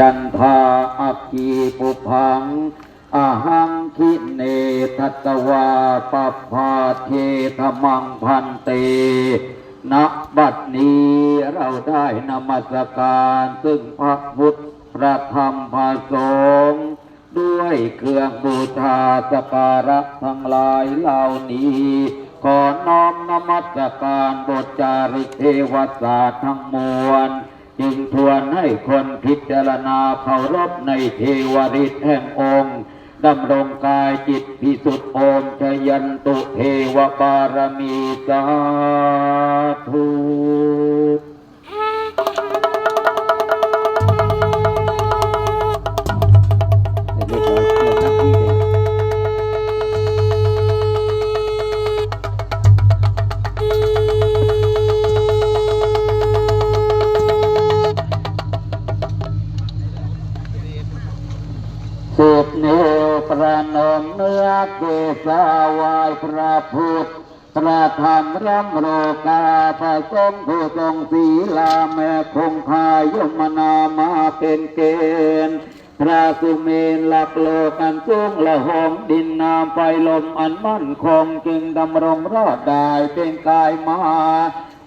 จันทาอัคีปุพังอาหังคิเนทัตวาปปพาเทธมังพันเตณบัดนี้เราได้นมัสการซึ่งพระพุทธพระธรรมพระสงฆ์ด้วยเครื่องบูชาสการะทั้งหลายเหล่านี้ ขอน้อมนมัสการบทจาริกเทวศาสตร์ทั้งมวล จึงทวนให้คนพิจารณาเคารพในเทวฤทธิ์แห่งองค์ดำรงกายจิตพิสุทธิ์โอมชยันตุเทวบารมีสาธ นวประนมเนื้อเกสาวายพระพุทธพระธรรมรัมโรกาพระสงฆ์ผู้ทรงศีลาแม่คงคายมนามาเป็นเกณฑ์พระสุเมนหลักโลกันสูงละหงดินน้ำไฟลมอันมั่นคงจึงดำรงรอดได้เป็นกายมา